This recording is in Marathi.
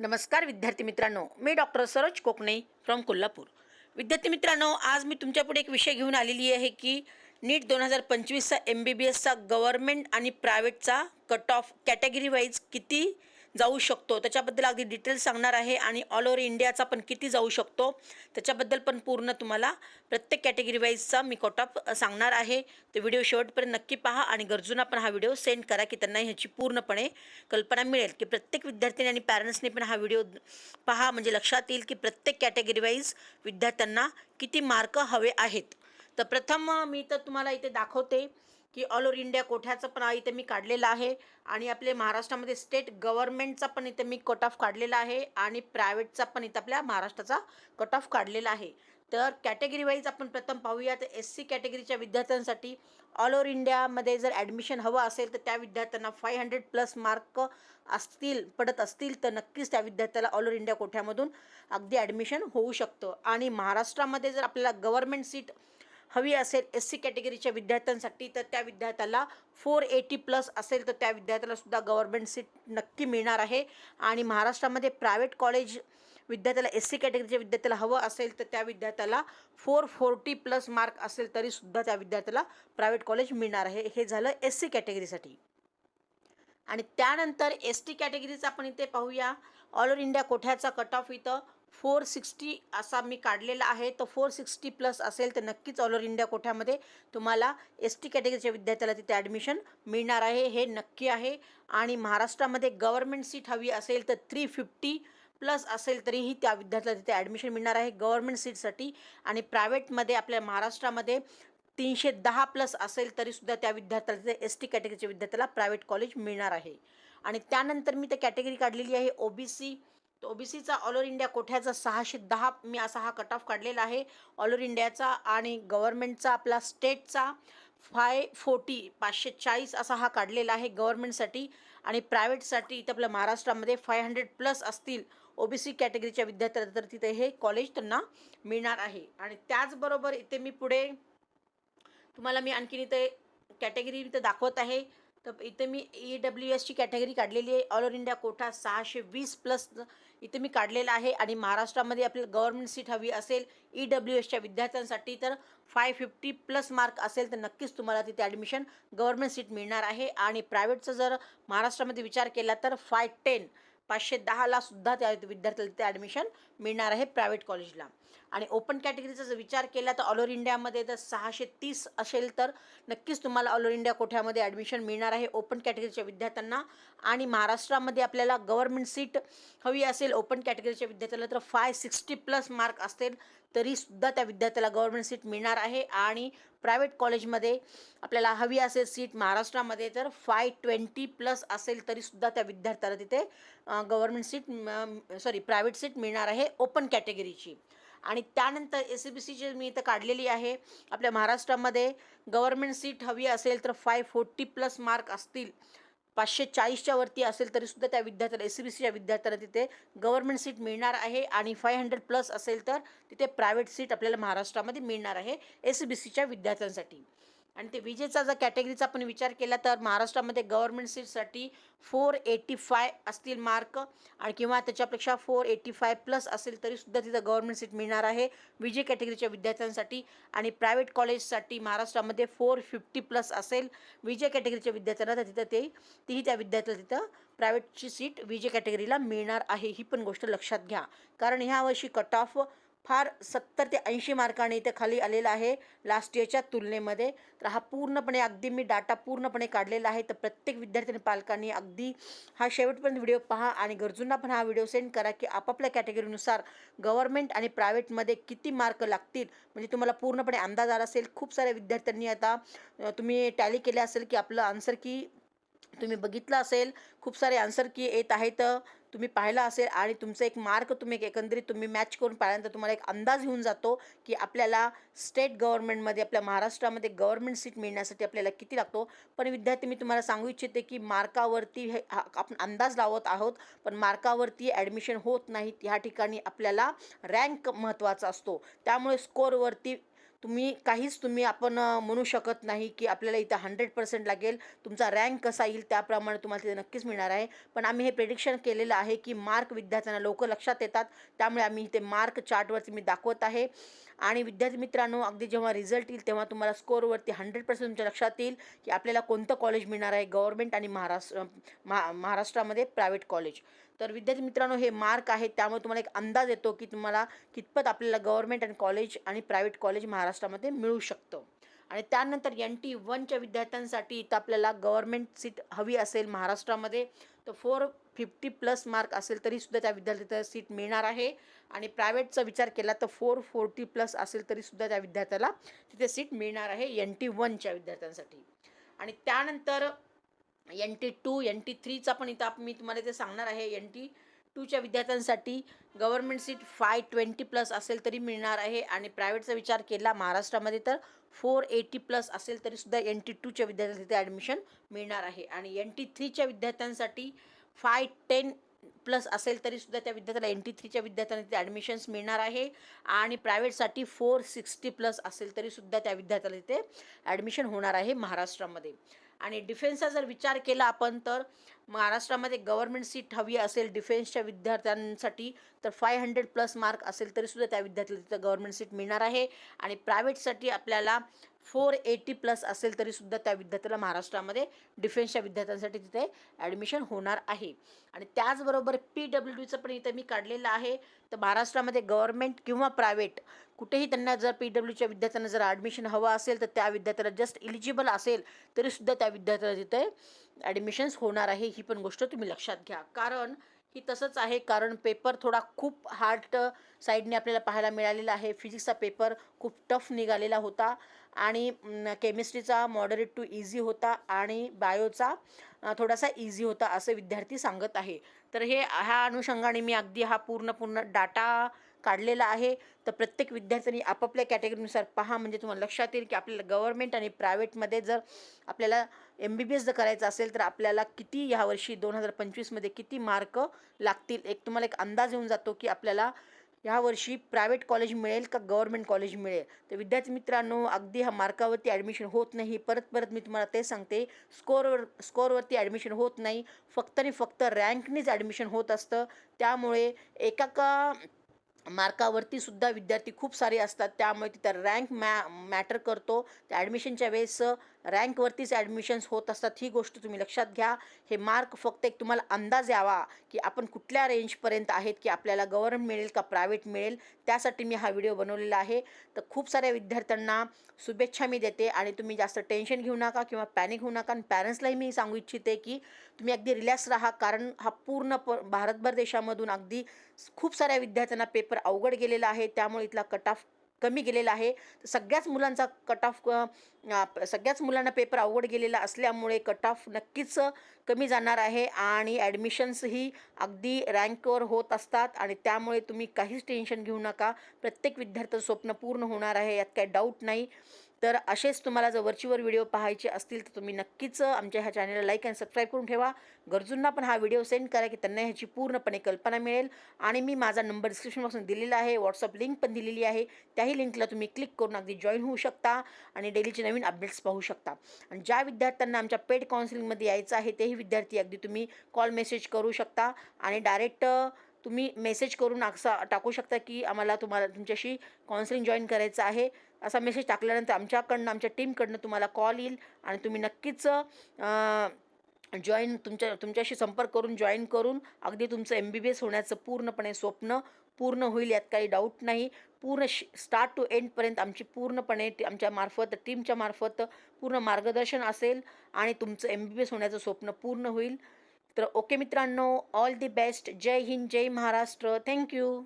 नमस्कार विद्यार्थी मित्रांनो मी डॉक्टर सरोज कोकणे फ्रॉम कोल्हापूर. विद्यार्थी मित्रांनो आज मी तुमच्यापुढे एक विषय घेऊन आलेली आहे की नीट दोन हजार पंचवीसचा एम बी बी एसचा गव्हर्मेंट आणि प्रायव्हेटचा कट ऑफ कॅटेगरी वाईज किती जाऊ शकतो. त्याच्याबद्दल अगदी डिटेल्स सांगणार आहे आणि ऑल ओव्हर इंडियाचा पण किती जाऊ शकतो त्याच्याबद्दल पण पूर्ण तुम्हाला प्रत्येक कॅटेगरी वाईजचा मी कट ऑफ सांगणार आहे. तो व्हिडिओ शेवटपर्यंत नक्की पहा आणि गरजूंना पण हा व्हिडिओ सेंड करा की त्यांना ह्याची पूर्णपणे कल्पना मिळेल की प्रत्येक विद्यार्थ्यांनी आणि पॅरेंट्सने पण हा व्हिडिओ पहा. म्हणजे लक्षात येईल की प्रत्येक कॅटेगरी वाईज विद्यार्थ्यांना किती मार्क हवे आहेत. तर प्रथम मी तर तुम्हाला इथे दाखवते. की ऑल ओव्हर इंडिया कोठ्याचं पण इथे मी काढलेलं आहे. आणि आपले महाराष्ट्रामध्ये स्टेट गव्हर्नमेंटचा पण इथे मी कट ऑफ काढलेला आहे. आणि प्रायव्हेटचा पण इथं आपल्या महाराष्ट्राचा कट ऑफ काढलेला आहे. तर कॅटेगरी वाईज आपण प्रथम पाहूया. तर एस सी कॅटेगरीच्या विद्यार्थ्यांसाठी ऑल ओव्हर इंडियामध्ये जर ॲडमिशन हवं असेल तर त्या विद्यार्थ्यांना फाय हंड्रेड प्लस मार्क असतील पडत असतील तर नक्कीच त्या विद्यार्थ्याला ऑल ओव्हर इंडिया कोठ्यामधून अगदी ॲडमिशन होऊ शकतं. आणि महाराष्ट्रामध्ये जर आपल्याला गव्हर्नमेंट सीट हवी असेल एस सी कॅटेगरीच्या विद्यार्थ्यांसाठी तर त्या विद्यार्थ्याला फोर एटी प्लस असेल तर त्या विद्यार्थ्याला सुद्धा सीट नक्की मिळणार आहे. आणि महाराष्ट्रामध्ये प्रायव्हेट कॉलेज विद्यार्थ्याला एस सी कॅटेगरीच्या विद्यार्थ्याला हवं असेल तर त्या विद्यार्थ्याला फोर फोर्टी प्लस मार्क असेल तरीसुद्धा त्या विद्यार्थ्याला प्रायव्हेट कॉलेज मिळणार आहे. हे झालं एस सी कॅटेगरीसाठी. आणि त्यानंतर एस टी कॅटेगरीचा आपण इथे पाहूया. ऑल ओव्हर इंडिया कोठ्याचा कट ऑफ इथं? फोर सिक्स्टी असा मी काढलेला आहे. तर फोर सिक्स्टी प्लस असेल तर नक्कीच ऑल ओव्हर इंडिया कोठ्यामध्ये तुम्हाला एस टी कॅटेगरीच्या विद्यार्थ्याला तिथे ॲडमिशन मिळणार आहे. हे नक्की आहे. आणि महाराष्ट्रामध्ये गव्हर्नमेंट सीट हवी असेल तर थ्री फिफ्टी प्लस असेल तरीही त्या विद्यार्थ्याला तिथे ॲडमिशन मिळणार आहे. गव्हर्नमेंट सीटसाठी आणि प्रायव्हेटमध्ये आपल्या महाराष्ट्रामध्ये तीनशे दहा प्लस असेल तरीसुद्धा त्या विद्यार्थ्याला तिथे एस टी कॅटेगरीच्या विद्यार्थ्याला प्रायव्हेट कॉलेज मिळणार आहे. आणि त्यानंतर मी त्या कॅटेगरी काढलेली आहे. ओ बी सी तर ओ बी सीचा ऑल ओव्हर इंडिया कोठ्याचा सहाशे दहा मी असा हा कट ऑफ काढलेला आहे. ऑल ओव्हर इंडियाचा आणि गव्हर्नमेंटचा आपला स्टेटचा फाय फोर्टी पाचशे चाळीस असा हा काढलेला आहे गव्हर्नमेंटसाठी आणि प्रायव्हेटसाठी इथं आपल्या महाराष्ट्रामध्ये फाय हंड्रेड प्लस असतील ओ बी सी कॅटेगरीच्या विद्यार्थ्यांना तर तिथे हे कॉलेज त्यांना मिळणार आहे. आणि त्याचबरोबर इथे मी पुढे तुम्हाला मी आणखीन इथे कॅटेगरी इथं दाखवत आहे. तर इथे मी ई डब्ल्यू एसची कॅटेगरी काढलेली आहे. ऑल ओव्हर इंडिया कोटा सहाशे वीस प्लस इथे मी काढलेला आहे. आणि महाराष्ट्रामध्ये आपल्याला गव्हर्नमेंट सीट हवी असेल ई डब्ल्यू एसच्या विद्यार्थ्यांसाठी तर फाय फिफ्टी प्लस मार्क असेल तर नक्कीच तुम्हाला तिथे ॲडमिशन गव्हर्नमेंट सीट मिळणार आहे. आणि प्रायव्हेटचा जर महाराष्ट्रामध्ये विचार केला तर फाय टेन पाचशे दहाला सुद्धा त्या विद्यार्थ्याला तिथे ॲडमिशन मिळणार आहे प्रायव्हेट कॉलेजला आणि ओपन कॅटेगरीचा जर विचार केला तर ऑल ओव्हर इंडियामध्ये जर सहाशे तीस असेल तर नक्कीच तुम्हाला ऑल ओव्हर इंडिया कोठ्यामध्ये ॲडमिशन मिळणार आहे ओपन कॅटेगरीच्या विद्यार्थ्यांना. आणि महाराष्ट्रामध्ये आपल्याला गव्हर्नमेंट सीट हवी असेल ओपन कॅटेगरीच्या विद्यार्थ्याला तर फाय सिक्स्टी प्लस मार्क असतील. तरीसुद्धा त्या विद्यार्थ्याला गव्हर्मेंट सीट मिळणार आहे. आणि प्रायव्हेट कॉलेजमध्ये आपल्याला हवी असेल सीट महाराष्ट्रामध्ये तर फाय ट्वेंटी प्लस असेल तरीसुद्धा त्या विद्यार्थ्याला तिथे government seat sorry private seat मिळणार आहे ओपन कॅटेगरीची आणि त्यानंतर एस सी बी सीची मी इथं काढलेली आहे. आपल्या महाराष्ट्रामध्ये गव्हर्मेंट सीट हवी असेल तर फाय फोर्टी प्लस मार्क असतील. पाचशे चाळीसच्या वरती असेल तरीसुद्धा त्या विद्यार्थ्याला एस सी बी सीच्या विद्यार्थ्याला तिथे गव्हर्नमेंट सीट मिळणार आहे आणि फाय हंड्रेड प्लस असेल तर तिथे प्रायव्हेट सीट आपल्याला महाराष्ट्रामध्ये मिळणार आहे एस सी बी सीच्या विद्यार्थ्यांसाठी. आणि ते विजेचा जर कॅटेगरीचा आपण विचार केला तर महाराष्ट्रामध्ये गव्हर्नमेंट सीटसाठी फोर एटी फाय असतील मार्क आणि किंवा त्याच्यापेक्षा फोर एटी फाय प्लस असेल तरीसुद्धा तिथं गव्हर्नमेंट सीट मिळणार आहे. विजे कॅटेगरीच्या विद्यार्थ्यांसाठी आणि प्रायव्हेट कॉलेजसाठी महाराष्ट्रामध्ये फोर फिफ्टी प्लस असेल. विजे कॅटेगरीच्या विद्यार्थ्यांना तर तिथं ते तीही त्या विद्यार्थ्याला तिथं प्रायव्हेटची सीट विजे कॅटेगरीला मिळणार आहे. ही पण गोष्ट लक्षात घ्या. कारण ह्यावर्षी कट ऑफ फार सत्तर ते ऐंशी मार्काने इथे खाली आलेला आहे लास्ट इयरच्या तुलनेमध्ये. तर हा पूर्णपणे अगदी मी डाटा पूर्णपणे काढलेला आहे. तर प्रत्येक विद्यार्थी आणि पालकांनी अगदी हा शेवटपर्यंत व्हिडिओ पहा आणि गरजूंना पण हा व्हिडिओ सेंड करा की आपापल्या कॅटेगरीनुसार गव्हर्मेंट आणि प्रायव्हेटमध्ये किती मार्क लागतील. म्हणजे तुम्हाला पूर्णपणे अंदाज आला असेल. खूप साऱ्या विद्यार्थ्यांनी आता तुम्ही टॅली केल्या असेल की आपलं आन्सर की तुम्ही बघितलं असेल खूप सारे आन्सर की येत आहेत. तुम्ही पाहिलं असेल आणि तुमचं एक मार्क तुम्ही एक एकंदरीत तुम्ही मॅच करून पाहिल्यानंतर तुम्हाला एक अंदाज येऊन जातो की आपल्याला स्टेट गव्हर्नमेंटमध्ये आपल्या महाराष्ट्रामध्ये गव्हर्नमेंट सीट मिळण्यासाठी आपल्याला किती लागतो. पण विद्यार्थी मी तुम्हाला सांगू इच्छिते की मार्कावरती हे हा- आपण अंदाज लावत आहोत पण मार्कावरती ॲडमिशन होत नाहीत. ह्या ठिकाणी आपल्याला रँक महत्त्वाचा असतो. त्यामुळे स्कोरवरती तुम्ही काहीच तुम्ही आपण म्हणू शकत नाही की आपल्याला इथं हंड्रेड पर्सेंट लागेल. तुमचा रँक कसा येईल त्याप्रमाणे तुम्हाला तिथे नक्कीच मिळणार आहे. पण आम्ही हे प्रेडिक्शन केलेलं आहे की मार्क विद्यार्थ्यांना लवकर लक्षात येतात. त्यामुळे आम्ही इथे मार्क चार्टवरती मी दाखवत आहे. आणि विद्यार्थी मित्रांनो अगदी जेव्हा रिझल्ट येईल तेव्हा तुम्हाला स्कोअरवरती हंड्रेड पर्सेंट तुमच्या लक्षात येईल की आपल्याला कोणतं कॉलेज मिळणार आहे गव्हर्मेंट आणि महाराष्ट्र महा महाराष्ट्रामध्ये प्रायव्हेट कॉलेज तर विद्यार्थी मित्रांनो हे मार्क आहेत. त्यामुळे तुम्हाला एक अंदाज येतो की तुम्हाला कितपत आपल्याला गव्हर्मेंट आणि कॉलेज आणि प्रायव्हेट कॉलेज महाराष्ट्रामध्ये मिळू शकतं. आणि त्यानंतर एन टी वनच्या विद्यार्थ्यांसाठी इथं आपल्याला गव्हर्मेंट सीट हवी असेल महाराष्ट्रामध्ये तर फोर फिफ्टी प्लस मार्क असेल तरीसुद्धा त्या विद्यार्थ्याला सीट मिळणार आहे. आणि प्रायव्हेटचा विचार केला तर फोर फोर्टी प्लस असेल तरीसुद्धा त्या विद्यार्थ्याला तिथे सीट मिळणार आहे एन टी वनच्या विद्यार्थ्यांसाठी. आणि त्यानंतर N T two N T थ्रीचा पण इथं मी तुम्हाला ते सांगणार आहे एन टी टूच्या विद्यार्थ्यांसाठी government seat five twenty plus असेल तरी मिळणार आहे आणि प्रायव्हेटचा विचार केला महाराष्ट्रामध्ये तर फोर एटी प्लस असेल तरीसुद्धा एन टी टूच्या विद्यार्थ्यांना तिथे ॲडमिशन मिळणार आहे. आणि एन टी थ्रीच्या विद्यार्थ्यांसाठी फाय टेन प्लस असेल तरीसुद्धा त्या विद्यार्थ्याला एन टी थ्रीच्या विद्यार्थ्यांना तिथे ॲडमिशन्स मिळणार आहे. आणि प्रायव्हेटसाठी फोर सिक्स्टी प्लस असेल तरीसुद्धा त्या विद्यार्थ्याला तिथे ॲडमिशन होणार आहे महाराष्ट्रामध्ये. आणि डिफेन्सचा जर विचार केला आपण तर महाराष्ट्रामध्ये गव्हर्मेंट सीट हवी असेल डिफेन्सच्या विद्यार्थ्यांसाठी तर फाय हंड्रेड प्लस मार्क असेल तरीसुद्धा त्या विद्यार्थ्याला तिथं गव्हर्मेंट सीट मिळणार आहे. आणि प्रायव्हेटसाठी आपल्याला फोर एटी प्लस असेल तरीसुद्धा त्या विद्यार्थ्याला महाराष्ट्रामध्ये डिफेन्सच्या विद्यार्थ्यांसाठी तिथे ॲडमिशन होणार आहे. आणि त्याचबरोबर पी डब्ल्यू डीचं पण इथं मी काढलेलं आहे. तर महाराष्ट्रामध्ये गव्हर्मेंट किंवा प्रायव्हेट कुठेही त्यांना जर पी डब्ल्यूच्या विद्यार्थ्यांना जर ॲडमिशन हवं असेल तर त्या विद्यार्थ्याला जस्ट इलिजिबल असेल तरीसुद्धा त्या विद्यार्थ्याला तिथे ॲडमिशन्स होणार आहे ही पण गोष्ट तुम्ही लक्षात घ्या. कारण ही तसंच आहे कारण पेपर थोडा खूप हार्ड साईडने आपल्याला पाहायला मिळालेला आहे. फिजिक्सचा पेपर खूप टफ निघालेला होता. आणि केमिस्ट्रीचा मॉडरेट टू इझी होता आणि बायोचा थोडासा इझी होता असं विद्यार्थी सांगत आहे. तर हे ह्या अनुषंगाने मी अगदी हा पूर्ण पूर्ण डाटा काढलेला आहे. तर प्रत्येक विद्यार्थ्यांनी आपापल्या कॅटेगरीनुसार पहा. म्हणजे तुम्हाला लक्षात येईल की आपल्याला गव्हर्मेंट आणि प्रायव्हेटमध्ये जर आपल्याला एम बी बी एस जर करायचं असेल तर आपल्याला किती ह्यावर्षी दोन हजार पंचवीसमध्ये किती मार्क लागतील? एक तुम्हाला एक अंदाज येऊन जातो की आपल्याला ह्या वर्षी प्रायव्हेट कॉलेज मिळेल का गव्हर्मेंट कॉलेज मिळेल? तर विद्यार्थी मित्रांनो अगदी हा मार्कावरती ॲडमिशन होत नाही. परत परत मी तुम्हाला ते सांगते. स्कोअरवर स्कोअरवरती ॲडमिशन होत नाही. फक्त आणि फक्त रँकनेच ॲडमिशन होत असतं. त्यामुळे एका का मार्कावरती सुद्धा विद्यार्थी खूप सारे असतात. त्यामुळे तिथं रँक मॅ मॅटर करतो. त्या ॲडमिशनच्या वेळेस रँकवरतीच ॲडमिशन्स होत असतात ही गोष्ट तुम्ही लक्षात घ्या. हे मार्क फक्त एक तुम्हाला अंदाज यावा की आपण कुठल्या रेंजपर्यंत आहेत की आपल्याला गव्हर्नमेंट मिळेल का प्रायव्हेट मिळेल त्यासाठी मी हा व्हिडिओ बनवलेला आहे. तर खूप साऱ्या विद्यार्थ्यांना शुभेच्छा मी देते आणि तुम्ही जास्त टेन्शन घेऊ नका किंवा पॅनिक होऊ नका. आणि पॅरेंट्सलाही मी सांगू इच्छिते की तुम्ही अगदी रिलॅक्स राहा कारण हा पूर्ण प भारतभर देशामधून अगदी खूप साऱ्या विद्यार्थ्यांना पेपर अवघड गेलेला आहे. त्यामुळे इथला कट ऑफ कमी गेलेला आहे. तर सगळ्याच मुलांचा कट ऑफ सगळ्याच मुलांना पेपर अवघड गेलेला असल्यामुळे कट ऑफ नक्कीच कमी जाणार आहे आणि ॲडमिशन्सही अगदी रँकवर होत असतात आणि त्यामुळे तुम्ही काहीच टेन्शन घेऊ नका. प्रत्येक विद्यार्थ्याचं स्वप्न पूर्ण होणार आहे यात काही डाऊट नाही. तर असेच तुम्हाला जर वरचीवर व्हिडिओ पाहायचे असतील तर तुम्ही नक्कीच आमच्या ह्या चॅनलला लाईक अँड सबस्क्राईब करून ठेवा. गरजूंना पण हा व्हिडिओ सेंड करा की त्यांना ह्याची पूर्णपणे कल्पना मिळेल. आणि मी माझा नंबर डिस्क्रिप्शनपासून दिलेला आहे व्हॉट्सअप लिंक पण दिलेली आहे. त्याही लिंकला तुम्ही क्लिक करून अगदी जॉईन होऊ शकता आणि डेलीचे नवीन अपडेट्स पाहू शकता. आणि ज्या विद्यार्थ्यांना आमच्या पेड काउन्सिलिंगमध्ये यायचं आहे तेही विद्यार्थी अगदी तुम्ही कॉल मेसेज करू शकता. आणि डायरेक्ट तुम्ही मेसेज करून असा टाकू शकता की आम्हाला तुम्हाला तुमच्याशी काउन्सिलिंग जॉईन करायचं आहे. असा मेसेज टाकल्यानंतर आमच्याकडनं आमच्या टीमकडनं तुम्हाला कॉल येईल आणि तुम्ही नक्कीच जॉईन तुमच्या तुमच्याशी संपर्क करून जॉईन करून अगदी तुमचं एम बी बी एस होण्याचं पूर्णपणे स्वप्न पूर्ण होईल यात काही डाऊट नाही. पूर्ण श स्टार्ट टू एंडपर्यंत आमची पूर्णपणे आमच्या मार्फत टीमच्या मार्फत पूर्ण मार्गदर्शन असेल आणि तुमचं एम बी बी एस होण्याचं स्वप्न पूर्ण होईल. तर ओके मित्रांनो ऑल दी बेस्ट जय हिंद जय महाराष्ट्र. Thank you